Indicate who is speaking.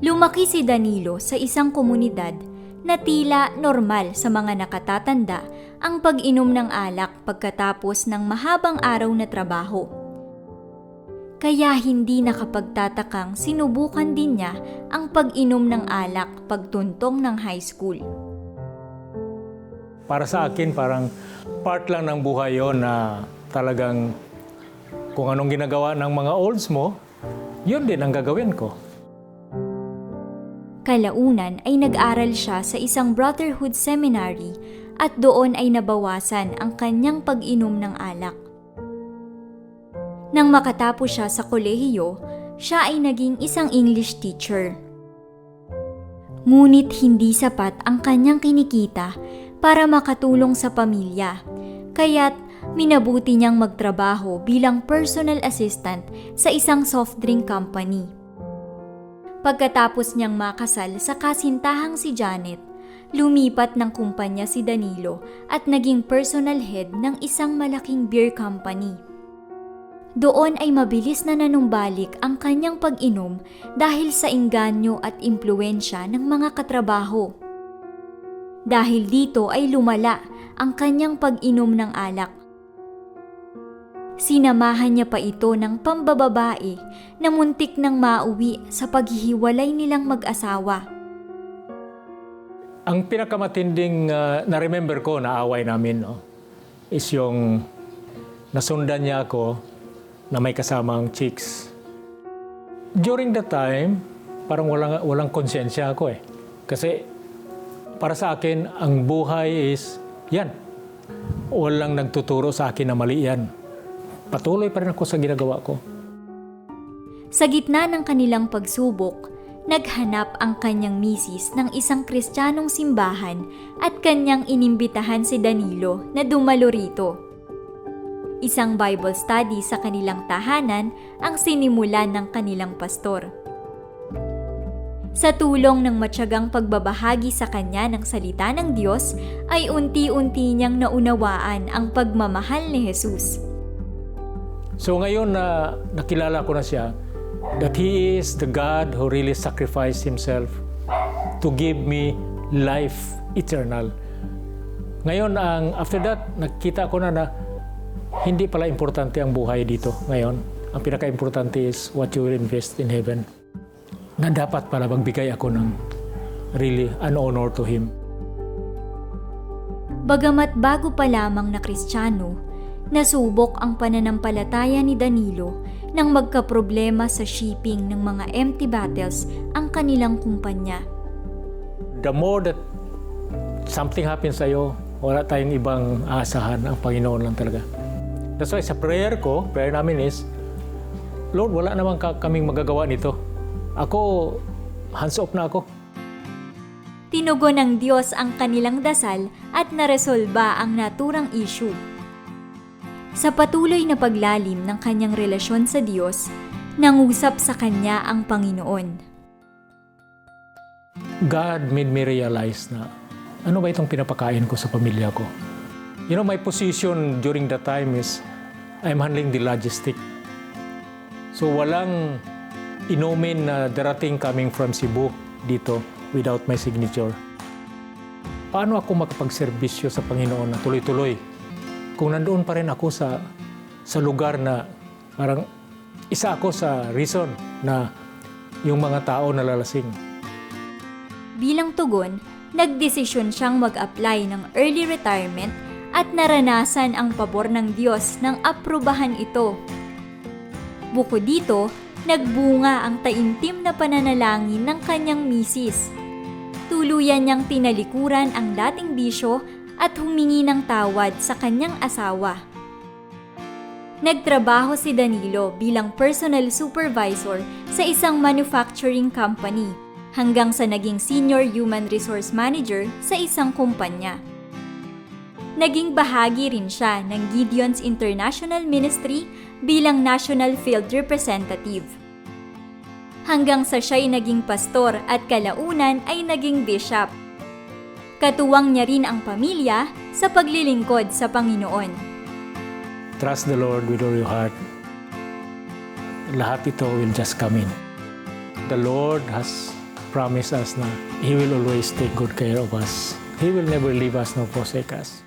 Speaker 1: Lumaki si Danilo sa isang komunidad na tila normal sa mga nakatatanda ang pag-inom ng alak pagkatapos ng mahabang araw na trabaho. Kaya hindi nakapagtatakang sinubukan din niya ang pag-inom ng alak pagtuntong ng high school.
Speaker 2: Para sa akin, parang part lang ng buhay yon na talagang kung anong ginagawa ng mga olds mo, yun din ang gagawin ko.
Speaker 1: Kalaunan ay nag-aral siya sa isang brotherhood seminary at doon ay nabawasan ang kanyang pag-inom ng alak. Nang makatapos siya sa kolehiyo, siya ay naging isang English teacher. Ngunit hindi sapat ang kanyang kinikita para makatulong sa pamilya, kaya't minabuti niyang magtrabaho bilang personal assistant sa isang soft drink company. Pagkatapos niyang makasal sa kasintahang si Janet, lumipat ng kumpanya si Danilo at naging personal head ng isang malaking beer company. Doon ay mabilis na nanumbalik ang kanyang pag-inom dahil sa inganyo at impluensya ng mga katrabaho. Dahil dito ay lumala ang kanyang pag-inom ng alak. Sinamahan niya pa ito ng pambababae na muntik nang mauwi sa paghihiwalay nilang mag-asawa.
Speaker 2: Ang pinakamatinding uh, na-remember ko na away namin no, is yung nasundan niya ako na may kasamang chicks. During that time, parang walang, walang konsensya ako eh. Kasi para sa akin, ang buhay is yan. Walang nagtuturo sa akin na mali yan. Patuloy pa rin ako sa ginagawa ko.
Speaker 1: Sa gitna ng kanilang pagsubok, naghanap ang kanyang misis ng isang kristyanong simbahan at kanyang inimbitahan si Danilo na dumalo rito. Isang Bible study sa kanilang tahanan ang sinimulan ng kanilang pastor. Sa tulong ng matyagang pagbabahagi sa kanya ng salita ng Diyos, ay unti-unti niyang naunawaan ang pagmamahal ni Jesus.
Speaker 2: So ngayon na nakilala ko na siya, that He is the God who really sacrificed Himself to give me life eternal. Ngayon, ang after that, nakita ko na na hindi pala importante ang buhay dito ngayon. Ang pinaka-importante is what you will invest in heaven. Na dapat pala magbigay ako ng really an honor to Him.
Speaker 1: Bagamat bago pa lamang na kristyano, nasubok ang pananampalataya ni Danilo nang magkaproblema sa shipping ng mga empty bottles ang kanilang kumpanya.
Speaker 2: The more that something happens sa'yo, wala tayong ibang aasahan. Ang Panginoon lang talaga. That's why sa prayer ko, prayer namin is, Lord, wala naman ka, kaming magagawa nito. Ako, hands off na ako.
Speaker 1: Tinugon ng Diyos ang kanilang dasal at naresolba ang naturang issue. Sa patuloy na paglalim ng kanyang relasyon sa Diyos, nangusap sa kanya ang Panginoon.
Speaker 2: God made me realize na ano ba itong pinapakain ko sa pamilya ko. You know, my position during that time is I'm handling the logistic. So walang inumin na darating coming from Cebu dito without my signature. Paano ako makapagserbisyo sa Panginoon na tuloy-tuloy? Kung nandoon pa rin ako sa, sa lugar na parang isa ako sa reason na yung mga tao nalalasing.
Speaker 1: Bilang tugon, nagdesisyon siyang mag-apply ng early retirement at naranasan ang pabor ng Diyos nang aprubahan ito. Bukod dito, nagbunga ang taimtim na pananalangin ng kanyang misis. Tuluyan niyang tinalikuran ang dating bisyo at humingi ng tawad sa kanyang asawa. Nagtrabaho si Danilo bilang personal supervisor sa isang manufacturing company hanggang sa naging senior human resource manager sa isang kumpanya. Naging bahagi rin siya ng Gideon's International Ministry bilang National Field Representative. Hanggang sa siya'y naging pastor at kalaunan ay naging bishop. Katuwang niya rin ang pamilya sa paglilingkod sa Panginoon.
Speaker 2: Trust the Lord with all your heart. Lahat ito will just come in. The Lord has promised us na He will always take good care of us. He will never leave us nor forsake us.